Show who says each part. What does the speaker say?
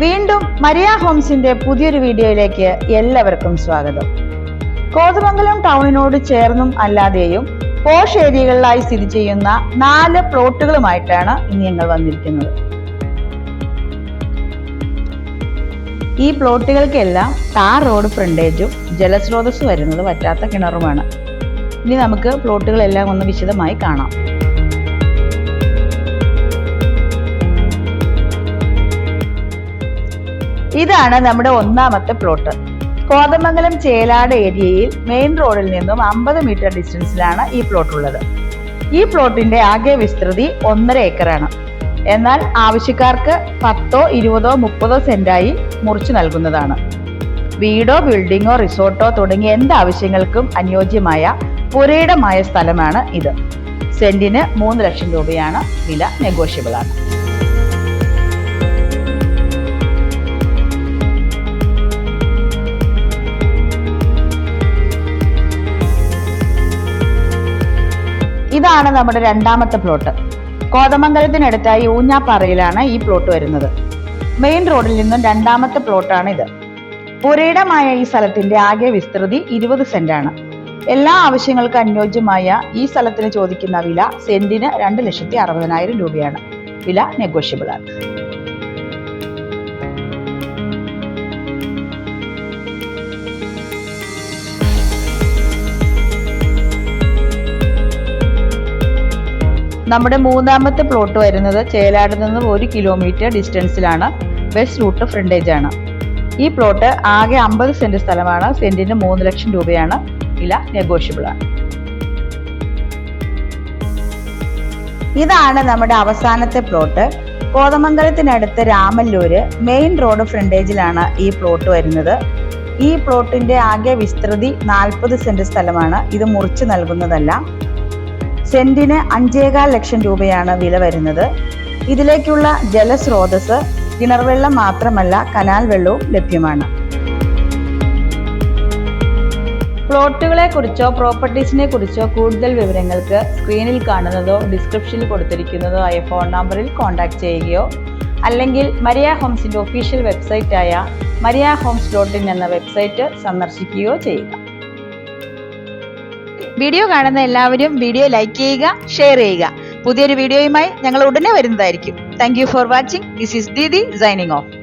Speaker 1: വീണ്ടും മരിയ ഹോംസിന്റെ പുതിയൊരു വീഡിയോയിലേക്ക് എല്ലാവർക്കും സ്വാഗതം. കോതമംഗലം ടൗണിനോട് ചേർന്നും അല്ലാതെയും പോഷ് ഏരിയകളിലായി സ്ഥിതി ചെയ്യുന്ന നാല് പ്ലോട്ടുകളുമായിട്ടാണ് ഇന്ന് ഞങ്ങൾ വന്നിരിക്കുന്നത്. ഈ പ്ലോട്ടുകൾക്കെല്ലാം ടാർ റോഡ് ഫ്രണ്ടേജും ജലസ്രോതസ് വരുന്നത് വറ്റാത്ത കിണറുമാണ്. ഇനി നമുക്ക് പ്ലോട്ടുകളെല്ലാം ഒന്ന് വിശദമായി കാണാം. ഇതാണ് നമ്മുടെ ഒന്നാമത്തെ പ്ലോട്ട് കോതമംഗലം ചേലാട് ഏരിയയിൽ മെയിൻ റോഡിൽ നിന്നും അമ്പത് മീറ്റർ ഡിസ്റ്റൻസിലാണ് ഈ പ്ലോട്ട് ഉള്ളത്. ഈ പ്ലോട്ടിന്റെ ആകെ വിസ്തൃതി ഒന്നര ഏക്കറാണ് എന്നാൽ ആവശ്യക്കാർക്ക് പത്തോ ഇരുപതോ മുപ്പതോ സെന്റായി മുറിച്ചു നൽകുന്നതാണ്. വീടോ ബിൽഡിങ്ങോ റിസോർട്ടോ തുടങ്ങിയ എന്ത് ആവശ്യങ്ങൾക്കും അനുയോജ്യമായ പുരയിടമായ സ്ഥലമാണ് ഇത്. സെന്റിന് മൂന്ന് ലക്ഷം രൂപയാണ് വില നെഗോഷ്യബിൾ ആണ്. ഇതാണ് നമ്മുടെ രണ്ടാമത്തെ പ്ലോട്ട് കോതമംഗലത്തിനടുത്തായി ഊഞ്ഞാപ്പാറയിലാണ് ഈ പ്ലോട്ട് വരുന്നത്. മെയിൻ റോഡിൽ നിന്നും രണ്ടാമത്തെ പ്ലോട്ടാണ് ഇത് പുരയിടമായ ഈ സ്ഥലത്തിന്റെ ആകെ വിസ്തൃതി ഇരുപത് സെന്റാണ്. എല്ലാ ആവശ്യങ്ങൾക്കും അനുയോജ്യമായ ഈ സ്ഥലത്തിന് ചോദിക്കുന്ന വില സെന്റിന് രണ്ട് ലക്ഷത്തി അറുപതിനായിരം രൂപയാണ്. വില നെഗോഷ്യബിൾ ആണ്. നമ്മുടെ മൂന്നാമത്തെ പ്ലോട്ട് വരുന്നത് ചേലാട് നിന്ന് ഒരു കിലോമീറ്റർ ഡിസ്റ്റൻസിലാണ് ബസ് റൂട്ട് ഫ്രണ്ടേജ് ആണ്. ഈ പ്ലോട്ട് ആകെ അമ്പത് സെന്റ് സ്ഥലമാണ്. സെന്റിന് മൂന്ന് ലക്ഷം രൂപയാണ്. വില നെഗോഷ്യബിൾ ആണ്. ഇതാണ് നമ്മുടെ അവസാനത്തെ പ്ലോട്ട് കോതമംഗലത്തിനടുത്ത് രാമല്ലൂര് മെയിൻ റോഡ് ഫ്രണ്ടേജിലാണ് ഈ പ്ലോട്ട് വരുന്നത്. ഈ പ്ലോട്ടിന്റെ ആകെ വിസ്തൃതി നാൽപ്പത് സെന്റ് സ്ഥലമാണ്. ഇത് മുറിച്ചു നൽകുന്നതല്ല. സെന്റിന് അഞ്ചേകാൽ ലക്ഷം രൂപയാണ് വില വരുന്നത്. ഇതിലേക്കുള്ള ജലസ്രോതസ് കിണർവെള്ളം മാത്രമല്ല കനാൽ വെള്ളവും ലഭ്യമാണ്. പ്ലോട്ടുകളെ കുറിച്ചോ പ്രോപ്പർട്ടീസിനെ കുറിച്ചോ കൂടുതൽ വിവരങ്ങൾക്ക് സ്ക്രീനിൽ കാണുന്നതോ ഡിസ്ക്രിപ്ഷനിൽ കൊടുത്തിരിക്കുന്നതോ ആയ ഫോൺ നമ്പറിൽ കോൺടാക്ട് ചെയ്യുകയോ അല്ലെങ്കിൽ മരിയ ഹോംസിന്റെ ഒഫീഷ്യൽ വെബ്സൈറ്റായ മരിയ ഹോംസ് ഡോട്ട് ഇൻ എന്ന വെബ്സൈറ്റ് സന്ദർശിക്കുകയോ ചെയ്യുക. വീഡിയോ കാണുന്ന എല്ലാവരും വീഡിയോ ലൈക്ക് ചെയ്യുക ഷെയർ ചെയ്യുക. പുതിയൊരു വീഡിയോയുമായി ഞങ്ങൾ ഉടനെ വരുന്നതായിരിക്കും. Thank for watching this is Didi signing off